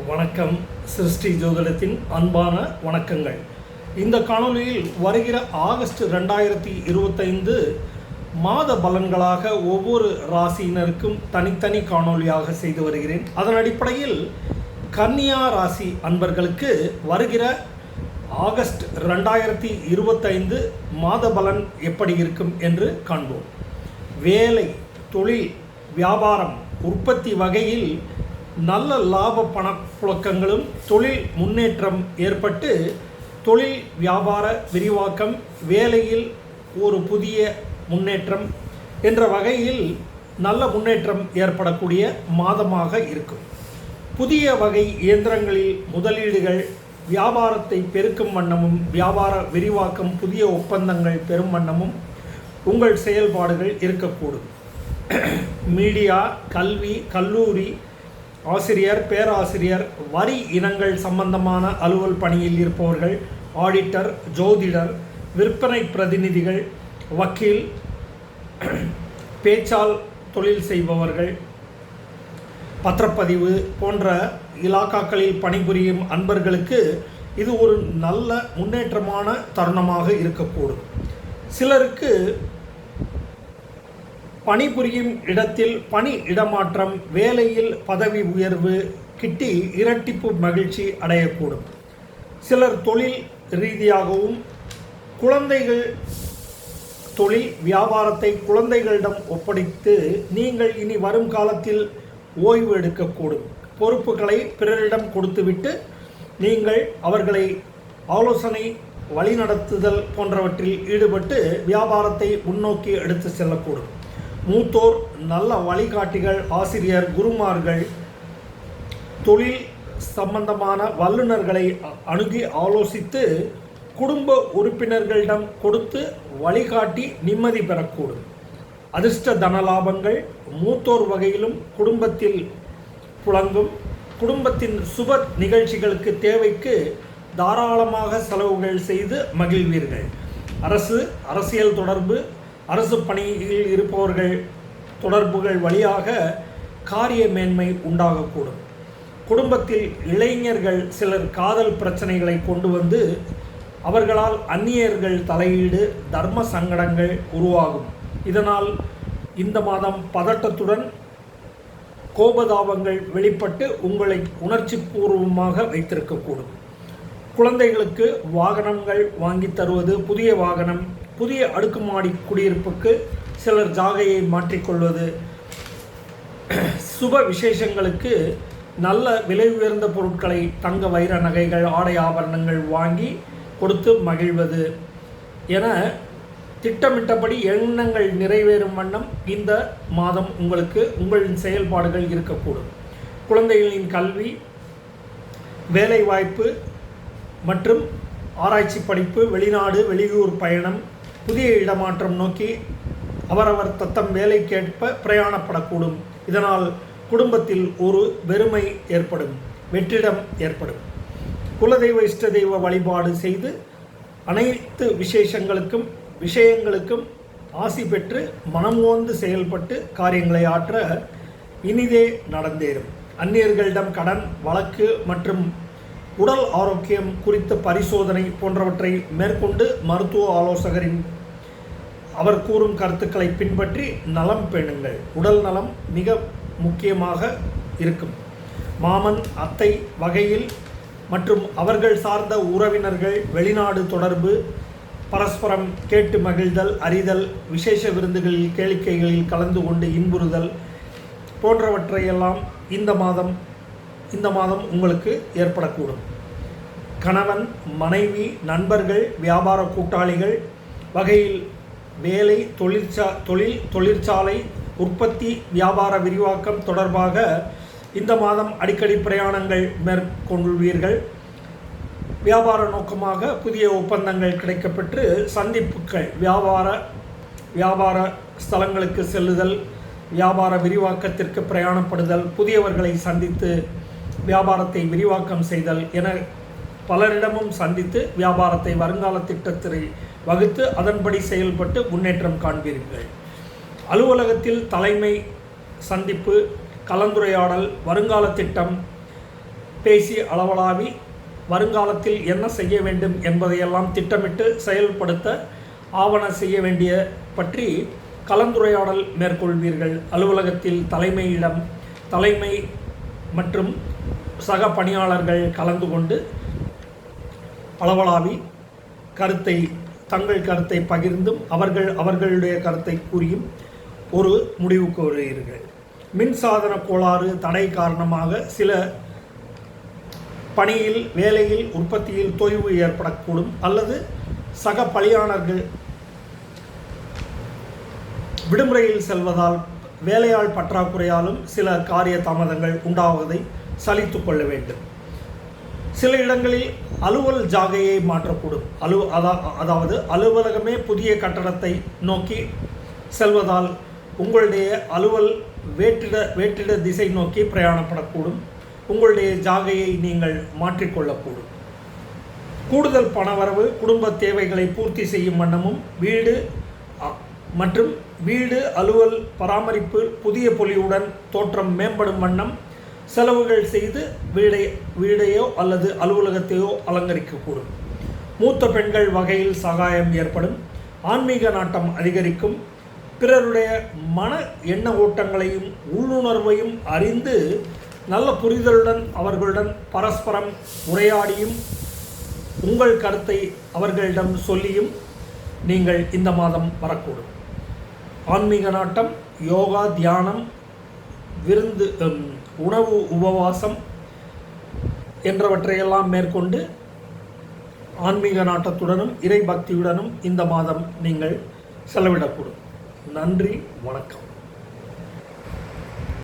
வணக்கம். சிருஷ்டி ஜோதிடத்தின் அன்பான வணக்கங்கள். இந்த காணொளியில் வருகிற ஆகஸ்ட் ரெண்டாயிரத்தி இருபத்தைந்து மாத பலன்களாக ஒவ்வொரு ராசியினருக்கும் தனித்தனி காணொளியாக செய்து வருகிறேன். அதன் அடிப்படையில் கன்னியா ராசி அன்பர்களுக்கு வருகிற ஆகஸ்ட் ரெண்டாயிரத்தி இருபத்தைந்து மாத பலன் எப்படி இருக்கும் என்று காண்போம். வேலை தொழில் வியாபாரம் உற்பத்தி வகையில் நல்ல லாப பணப்புழக்கங்களும் தொழில் முன்னேற்றம் ஏற்பட்டு தொழில் வியாபார விரிவாக்கம் வேலையில் ஒரு புதிய முன்னேற்றம் என்ற வகையில் நல்ல முன்னேற்றம் ஏற்படக்கூடிய மாதமாக இருக்கும். புதிய வகை இயந்திரங்களில் முதலீடுகள் வியாபாரத்தை பெருக்கும் வண்ணமும் வியாபார விரிவாக்கம் புதிய ஒப்பந்தங்கள் பெறும் வண்ணமும் உங்கள் செயல்பாடுகள் இருக்கக்கூடும். மீடியா கல்வி கல்லூரி ஆசிரியர் பேராசிரியர் வரி இனங்கள் சம்பந்தமான அலுவல் பணியில் இருப்பவர்கள் ஆடிட்டர் ஜோதிடர் விற்பனை பிரதிநிதிகள் வக்கீல் பேச்சால் தொழில் செய்பவர்கள் பத்திரப்பதிவு போன்ற இலாக்காக்களில் பணிபுரியும் அன்பர்களுக்கு இது ஒரு நல்ல முன்னேற்றமான தருணமாக இருக்கக்கூடும். சிலருக்கு பணிபுரியும் இடத்தில் பணி இடமாற்றம் வேலையில் பதவி உயர்வு கிட்டி இரட்டிப்பு மகிழ்ச்சி அடையக்கூடும். சிலர் தொழில் ரீதியாகவும் குழந்தைகள் தொழில் வியாபாரத்தை குழந்தைகளிடம் ஒப்படைத்து நீங்கள் இனி வரும் காலத்தில் ஓய்வு எடுக்கக்கூடும். பொறுப்புகளை பிறரிடம் கொடுத்துவிட்டு நீங்கள் அவர்களை ஆலோசனை வழிநடத்துதல் போன்றவற்றில் ஈடுபட்டு வியாபாரத்தை முன்னோக்கி எடுத்து செல்லக்கூடும். மூத்தோர் நல்ல வழிகாட்டிகள் ஆசிரியர் குருமார்கள் தொழில் சம்பந்தமான வல்லுநர்களை அணுகி ஆலோசித்து குடும்ப உறுப்பினர்களிடம் கொடுத்து வழிகாட்டி நிம்மதி பெறக்கூடும். அதிர்ஷ்ட தனலாபங்கள் மூத்தோர் வகையிலும் குடும்பத்தில் புழங்கும். குடும்பத்தின் சுப நிகழ்ச்சிகளுக்கு தேவைக்கு தாராளமாக செலவுகள் செய்து மகிழ்வீர்கள். அரசு அரசியல் தொடர்பு அரசு பணியில் இருப்பவர்கள் தொடர்புகள் வழியாக காரிய மேன்மை உண்டாகக்கூடும். குடும்பத்தில் இளைஞர்கள் சிலர் காதல் பிரச்சனைகளை கொண்டு வந்து அவர்களால் அந்நியர்கள் தலையீடு தர்ம சங்கடங்கள் உருவாகும். இதனால் இந்த மாதம் பதட்டத்துடன் கோபதாபங்கள் வெளிப்பட்டு உங்களை உணர்ச்சி பூர்வமாக வைத்திருக்கக்கூடும். குழந்தைகளுக்கு வாகனங்கள் வாங்கி தருவது புதிய வாகனம் புதிய அடுக்குமாடி குடியிருப்புக்கு சிலர் ஜாகையை மாற்றிக்கொள்வது. சுப விசேஷங்களுக்கு நல்ல விலை உயர்ந்த பொருட்களை தங்க வைர நகைகள் ஆடை ஆபரணங்கள் வாங்கி கொடுத்து மகிழ்வது. என திட்டமிட்டபடி எண்ணங்கள் நிறைவேறும் வண்ணம் இந்த மாதம் உங்களுக்கு உங்களின் செயல்பாடுகள் இருக்கக்கூடும். குழந்தைகளின் கல்வி வேலைவாய்ப்பு மற்றும் ஆராய்ச்சி படிப்பு வெளிநாடு வெளியூர் பயணம் புதிய இடமாற்றம் நோக்கி அவரவர் தத்தம் வேலைக்கேற்ப பிரயாணப்படக்கூடும். இதனால் குடும்பத்தில் ஒரு வெறுமை ஏற்படும் வெற்றிடம் ஏற்படும். குலதெய்வ இஷ்ட தெய்வ வழிபாடு செய்து அனைத்து விசேஷங்களுக்கும் விஷயங்களுக்கும் ஆசி பெற்று மனமோந்து செயல்பட்டு காரியங்களை ஆற்ற இனிதே நடந்தேறும். அந்நியர்களிடம் கடன் வழக்கு மற்றும் உடல் ஆரோக்கியம் குறித்த பரிசோதனை போன்றவற்றை மேற்கொண்டு மருத்துவ ஆலோசகரின் அவர் கூறும் கருத்துக்களை பின்பற்றி நலம் பேணுங்கள். உடல் நலம் மிக முக்கியமாக இருக்கும். மாமன் அத்தை வகையில் மற்றும் அவர்கள் சார்ந்த உறவினர்கள் வெளிநாடு தொடர்பு பரஸ்பரம் கேட்டு மகிழ்தல் அறிதல் விசேஷ விருந்துகளில் கேளிக்கைகளில் கலந்து கொண்டு இன்புறுதல் போன்றவற்றையெல்லாம் இந்த மாதம் இந்த மாதம் உங்களுக்கு ஏற்படக்கூடும். கணவன் மனைவி நண்பர்கள் வியாபார கூட்டாளிகள் வகையில் வேலை தொழிற்சா தொழில் தொழிற்சாலை உற்பத்தி வியாபார விரிவாக்கம் தொடர்பாக இந்த மாதம் அடிக்கடி பிரயாணங்கள் மேற்கொள்வீர்கள். வியாபார நோக்கமாக புதிய ஒப்பந்தங்கள் கிடைக்கப்பெற்று சந்திப்புகள் வியாபார வியாபார ஸ்தலங்களுக்கு செல்லுதல் வியாபார விரிவாக்கத்திற்கு பிரயாணப்படுதல் புதியவர்களை சந்தித்து வியாபாரத்தை விரிவாக்கம் செய்தல் என பலரிடமும் சந்தித்து வியாபாரத்தை வருங்கால திட்டத்தை வகுத்து அதன்படி செயல்பட்டு முன்னேற்றம் காண்பீர்கள். அலுவலகத்தில் தலைமை சந்திப்பு கலந்துரையாடல் வருங்கால திட்டம் பேசி அளவலாவி வருங்காலத்தில் என்ன செய்ய வேண்டும் என்பதையெல்லாம் திட்டமிட்டு செயல்படுத்த ஆவண செய்ய வேண்டிய பற்றி கலந்துரையாடல் மேற்கொள்வீர்கள். அலுவலகத்தில் தலைமையிடம் தலைமை மற்றும் சக பணியாளர்கள் கலந்து கொண்டு பளவலாவி கருத்தை தங்கள் கருத்தை பகிர்ந்தும் அவர்கள் அவர்களுடைய கருத்தை கூறியும் ஒரு முடிவுக்கு வருகிறீர்கள். மின்சாதன கோளாறு தடை காரணமாக சில பணியில் வேலையில் உற்பத்தியில் தொய்வு ஏற்படக்கூடும் அல்லது சக பணியாளர்கள் விடுமுறையில் செல்வதால் வேலையாள் பற்றாக்குறையாலும் சில காரிய தாமதங்கள் உண்டாவதை சலித்து கொள்ள வேண்டும். சில இடங்களில் அலுவல் ஜாகையை மாற்றக்கூடும். அலு அதா அதாவது அலுவலகமே புதிய கட்டடத்தை நோக்கி செல்வதால் உங்களுடைய அலுவல் வேற்றிட வேற்றிட திசை நோக்கி பிரயாணப்படக்கூடும். உங்களுடைய ஜாகையை நீங்கள் மாற்றிக்கொள்ளக்கூடும். கூடுதல் பணவரவு குடும்ப தேவைகளை பூர்த்தி செய்யும் வண்ணமும் வீடு அ- மற்றும் வீடு அலுவல் பராமரிப்பு புதிய பொலிவுடன் தோற்றம் மேம்படும் வண்ணம் செலவுகள் செய்து வீடை வீடையோ அல்லது அலுவலகத்தையோ அலங்கரிக்கக்கூடும். மூத்த பெண்கள் வகையில் சகாயம் ஏற்படும். ஆன்மீக நாட்டம் அதிகரிக்கும். பிறருடைய மன எண்ண ஓட்டங்களையும் உள்ளுணர்வையும் அறிந்து நல்ல புரிதலுடன் அவர்களுடன் பரஸ்பரம் உரையாடியும் உங்கள் கருத்தை அவர்களிடம் சொல்லியும் நீங்கள் இந்த மாதம் வரக்கூடும். ஆன்மீக நாட்டம் யோகா தியானம் விருந்து உணவு உபவாசம் என்றவற்றையெல்லாம் மேற்கொண்டு ஆன்மீக நாட்டத்துடனும் இறை பக்தியுடனும் இந்த மாதம் நீங்கள் செலவிடக்கூடும். நன்றி வணக்கம்.